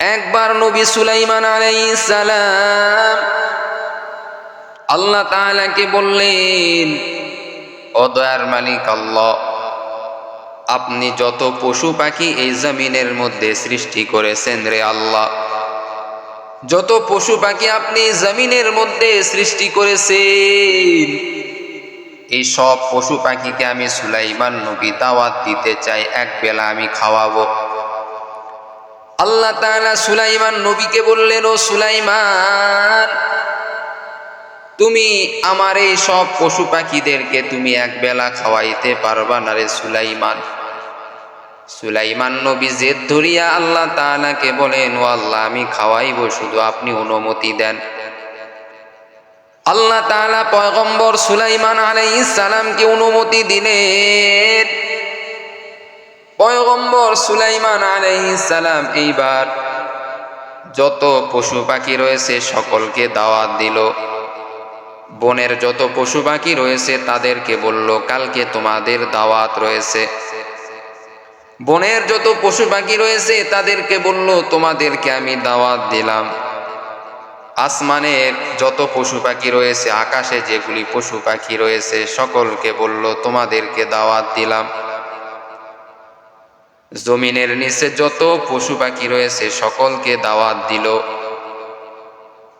একবার নবী সুলাইমান আলাইসালাম আল্লাহ তাআলাকে বললেন, ও দয়ার মালিক আল্লাহ, আপনি যত পশু পাখি এই জমিনের মধ্যে সৃষ্টি করেছেন রে আল্লাহ, যত পশু পাখি আপনি জমিনের মধ্যে সৃষ্টি করেছেন, এই সব পশু পাখিকে আমি সুলাইমান নবী দাওয়াত দিতে চাই, এক বেলা আমি খাওয়াবো। আল্লাহ তাআলা সুলাইমান নবীকে বললেন, ও সুলাইমান, তুমি আমার এই সব পশু পাখিদেরকে তুমি এক বেলা খাওয়াইতে পারবা না রে সুলাইমান? সুলাইমান নবী জেদ ধরিয়া আল্লাহ তাআলাকে বলেন, ও আল্লাহ, আমি খাওয়াইব, শুধু আপনি অনুমতি দেন। আল্লাহ তাআলা পয়গম্বর সুলাইমান আলাইহিস সালামকে অনুমতি দিলেন। পয়গম্বর সুলাইমান সালাম এইবার যত পশু পাখি রয়েছে সকলকে দাওয়াত দিল। বনের যত পশু পাখি রয়েছে তাদেরকে বলল, কালকে তোমাদের দাওয়াত রয়েছে। বনের যত পশু পাখি রয়েছে তাদেরকে বলল, তোমাদেরকে আমি দাওয়াত দিলাম। আসমানের যত পশু পাখি রয়েছে, আকাশে যেগুলি পশু পাখি রয়েছে, সকলকে বলল, তোমাদেরকে দাওয়াত দিলাম। জমিনের নিচে যত পশু পাখি রয়েছে সকলকে দাওয়াত দিল।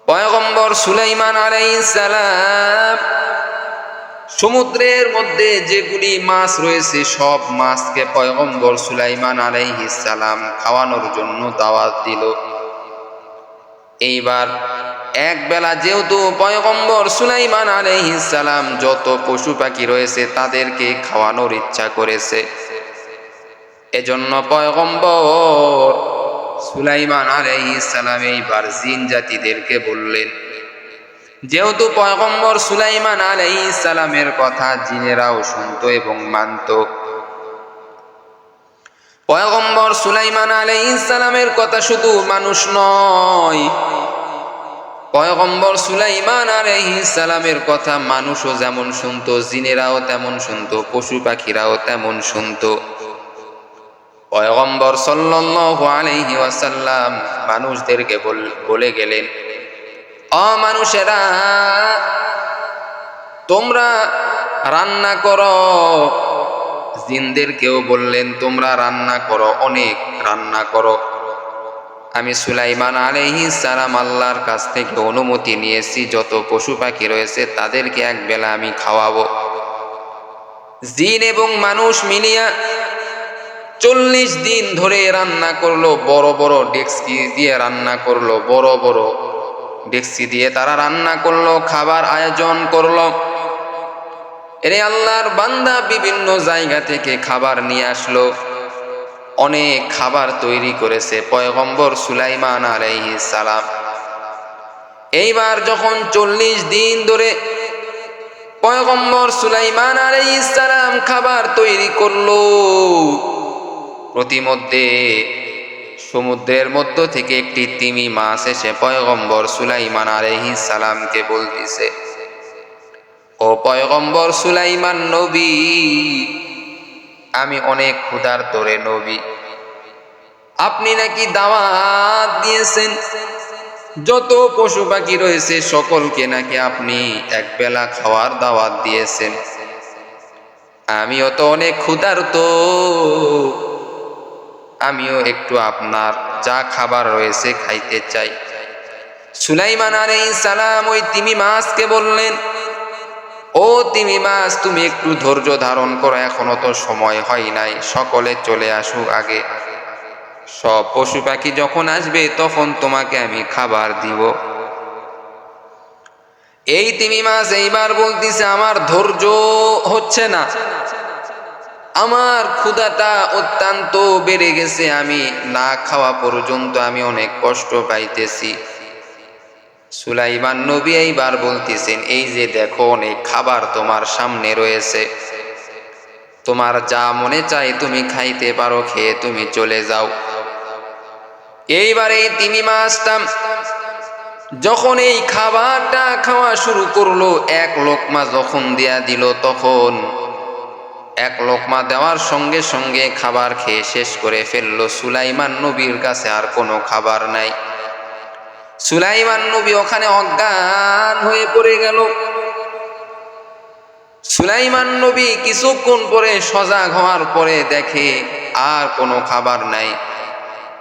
পয়গম্বর সুলাইমান আলাইসালাম সমুদ্রের মধ্যে যেগুলি মাছ রয়েছে সব মাছকে পয়গম্বর সুলাইমান আলাইহিসালাম খাওয়ানোর জন্য দাওয়াত দিল। এইবার এক বেলা যেহেতু পয়গম্বর সুলাইমান আলাইহিসালাম যত পশু পাখি রয়েছে তাদেরকে খাওয়ানোর ইচ্ছা করেছে। এজন্য পয়গম্বর সুলাইমান আলাইহিসালাম এইবার জিন জাতিদেরকে বললেন, যেহেতু পয়গম্বর সুলাইমান আলাইহিসালামের কথা জিনেরাও শুনত এবং মানত, পয়গম্বর সুলাইমান আলাইহিসালামের কথা শুধু মানুষ নয়, পয়গম্বর সুলাইমান আলাইহিসালামের কথা মানুষও যেমন শুনতো, জিনেরাও তেমন শুনতো, পশু পাখিরাও তেমন শুনতো। পয়গম্বর সাল্লাল্লাহু আলাইহি ওয়াসাল্লাম মানুষদেরকে বলে গেলেন, অ মানুষেরা, তোমরা রান্না করো। জিনদেরকেও বললেন, তোমরা রান্না করো, অনেক রান্না করো। আমি সুলাইমান আলাইহি সালাম আল্লাহর কাছ থেকে অনুমতি নিয়েছি, যত পশু পাখি রয়েছে তাদেরকে এক বেলা আমি খাওয়াবো। জিন এবং মানুষ মিলিয়া চল্লিশ দিন ধরে রান্না করল, বড় বড় ডেক্সি দিয়ে রান্না করল, বড় বড় ডেক্সি দিয়ে তারা রান্না করল, খাবার আয়োজন করল। এরে আল্লাহর বান্দা বিভিন্ন জায়গা থেকে খাবার নিয়ে আসলো। অনেক খাবার তৈরি করেছে পয়গম্বর সুলাইমান আলাইহি সালাম। এইবার যখন চল্লিশ দিন ধরে পয়গম্বর সুলাইমান আলাইহিস সালাম খাবার তৈরি করল প্রতিমধ্যে সমুদ্রের মধ্য থেকে একটি তিমি মাছ এসে পয়গম্বর সুলাইমান আলহি সালামকে বলতেছে, ও পয়গম্বর সুলাইমান নবী, আমি অনেক ক্ষুধার তোরে নবী। আপনি নাকি দাওয়াত দিয়েছেন? যত পশু পাখি রয়েছে সকলকে নাকি আপনি এক বেলা খাওয়ার দাওয়াত দিয়েছেন। আমিও তো অনেক ক্ষুধার তো আমিও একটু আপনার যা খাবার রয়েছে খাইতে চাই। সুলাইমান আলাই সালাম ওই তিমি মাছকে বললেন, ও তিমি মাছ, তুমি একটু ধৈর্য ধারণ করো, এখনও তো সময় হয় নাই, সকলে চলে আসুক আগে। সব পশু পাখি যখন আসবে, তখন তোমাকে আমি খাবার দিব। এই তিমি মাছ এইবার বলতেছে, আমার ধৈর্য হচ্ছে না। আমার ক্ষুধাটা অত্যন্ত বেড়ে গেছে, আমি না খাওয়া পর্যন্ত আমি অনেক কষ্ট পাইতেছি। সুলাইমান নবী এইবার বলতেছেন, এই যে দেখো, অনেক খাবার তোমার সামনে রয়েছে। তোমার যা মনে চাই তুমি খাইতে পারো, খেয়ে তুমি চলে যাও। এইবার এই তিমি মাছটা যখন এই খাবারটা খাওয়া শুরু করল, এক লোকমা যখন দেয়া দিল, তখন এক লোকমা দেওয়ার সঙ্গে সঙ্গে খাবার খেয়ে শেষ করে ফেলল। সুলাইমান নবীর কাছে আর কোনো খাবার নাই। সুলাইমান নবী ওখানে অজ্ঞান হয়ে পড়ে গেল। সুলাইমান নবী কিছুক্ষণ পরে সজাগ হওয়ার পরে দেখে আর কোনো খাবার নাই।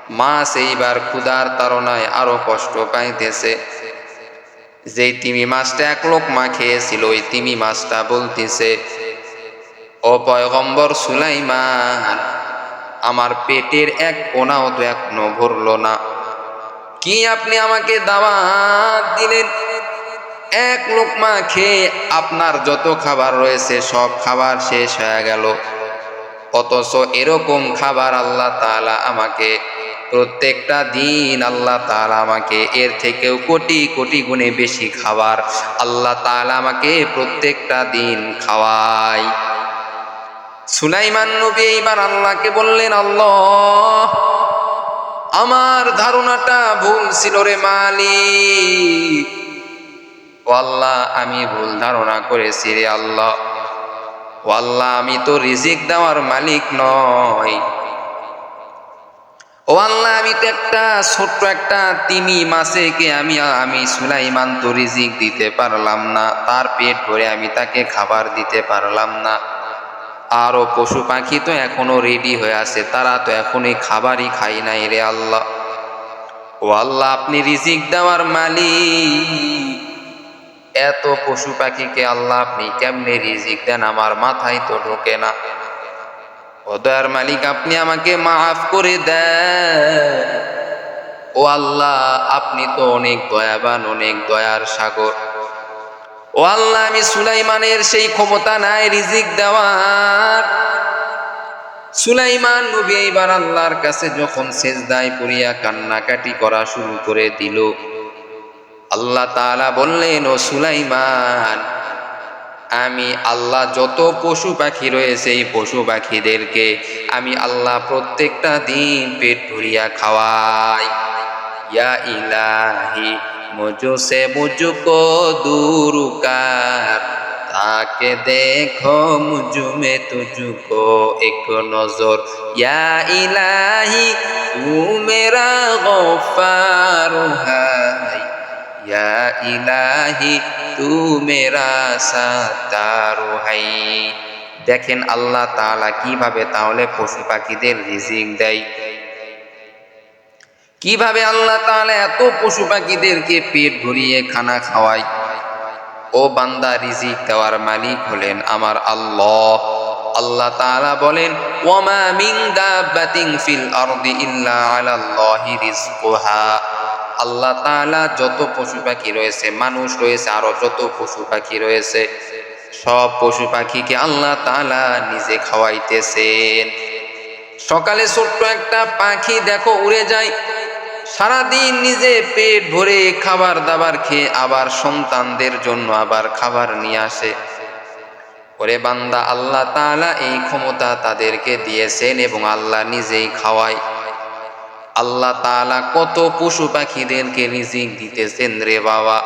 মাছ এইবার ক্ষুধার তাড়নায় আরও কষ্ট পাইতেছে। যেই তিমি মাছটা এক লোক মা খেয়েছিল, ওই তিমি মাছটা বলতেছে ও পয়গম্বর সুলাইমান, আমার পেটের এক কোনাও তো এখনও ভরলো না। কি আপনি আমাকে দাওয়াত দিলেন? এক লোকমা খেয়ে আপনার যত খাবার রয়েছে, সব খাবার শেষ হয়ে গেল। অথচ এরকম খাবার আল্লাহ তাআলা আমাকে, প্রত্যেকটা দিন আল্লাহ তাআলা আমাকে এর থেকেও কোটি কোটি গুণে বেশি খাবার আল্লাহ তাআলা আমাকে প্রত্যেকটা দিন খাওয়ায়। সুলাইমান নবী এইবার আল্লাহকে বললেন, আল্লাহ, আমার ধারণাটা ভুল ছিল রে মালিক। ও আল্লাহ, আমি ভুল ধারণা করেছি রে আল্লাহ। ও আল্লাহ, আমি তো রিজিক দেওয়ার মালিক নয় ও আল্লাহ, আমি তো একটা ছোট্ট একটা তিমি মাছেকে আমি আমি সুলাইমান তো রিজিক দিতে পারলাম না। তার পেট ভরে আমি তাকে খাবার দিতে পারলাম না। আরও পশু পাখি তো এখনও রেডি হয়ে আছে, তারা তো এখনই খাবারই খাই নাই রে আল্লাহ। ও আল্লাহ, আপনি রিজিক দেওয়ার মালিক। এত পশু পাখিকে আল্লাহ আপনি কেমনে রিজিক দেন? আমার মাথায় তো ঢোকে না। ও দয়ার মালিক, আপনি আমাকে মাফ করে দেন। ও আল্লাহ, আপনি তো অনেক দয়াবান, অনেক দয়ার সাগর। ও আল্লাহ, আমি সুলাইমানের সেই ক্ষমতা নাই, রিজিক দেওয়ার। সুলাইমান নবী এইবার আল্লাহর কাছে যখন সেজদায় পড়িয়া কান্নাকাটি করা শুরু করে দিল, আল্লাহ তাআলা বললেন, ও সুলাইমান, আমি আল্লাহ যত পশু পাখি রয়েছে এই পশু পাখিদেরকে আমি আল্লাহ প্রত্যেকটা দিন পেট ভরিয়া খাওয়াই। ইয়া ইলাহি मुझो से मुझको दूर कर ताके देखो मुझ में तुझको एक नजर या इलाही तू मेरा गफार है या इलाही तू मेरा सातार है দেখেন আল্লাহ তালা কীভাবে তাহলে পশু পাখিদের রিজিক দেয় কীভাবে আল্লাহ তাআলা এত পশু পাখিদেরকে পেট ভরিয়ে খানা খাওয়ায়? ও বান্দা, রিজিক দেওয়ার মালিক হলেন আমার আল্লাহ। আল্লাহ তাআলা বলেন, ওয়ামা মিন দাব্বাতিন ফিল আল্লাহ তাআলা যত পশু পাখি রয়েছে, মানুষ রয়েছে, আরও যত পশু পাখি রয়েছে, সব পশু পাখিকে আল্লাহ তাআলা নিজে খাওয়াইতেছেন। সকালে ছোট্ট একটা পাখি দেখো উড়ে যায় সারাদিন নিজে পেট ভরে খাবার দাবার খেয়ে আবার সন্তানদের জন্য আবার খাবার নিয়ে আসে। ওরে বান্দা, আল্লাহ তাআলা এই ক্ষমতা তাদেরকে দিয়েছেন এবং আল্লাহ নিজেই খাওয়ায়। আল্লাহ তাআলা কত পশু পাখিদেরকে রিজিক দিতেছেন রে বাবা।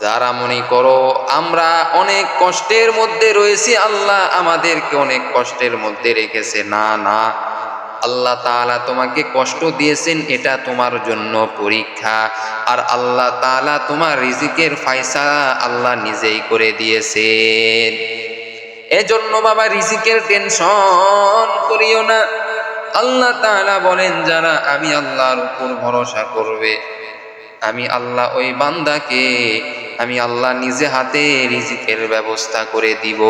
যারা মনে করো, আমরা অনেক কষ্টের মধ্যে রয়েছি, আল্লাহ আমাদেরকে অনেক কষ্টের মধ্যে রেখেছে। না না। আল্লাহ তাআলা তোমাকে কষ্ট দিয়েছেন, এটা তোমার জন্য পরীক্ষা। আর আল্লাহ তালা তোমার রিজিকের ফায়সা আল্লাহ নিজেই করে দিয়েছেন। এজন্য বাবা, রিজিকের টেনশন করিও না। আল্লাহ তাআলা বলেন, যারা আমি আল্লাহর উপর ভরসা করবে, আমি আল্লাহ ওই বান্দাকে, আমি আল্লাহ নিজে হাতে রিজিকের ব্যবস্থা করে দিব।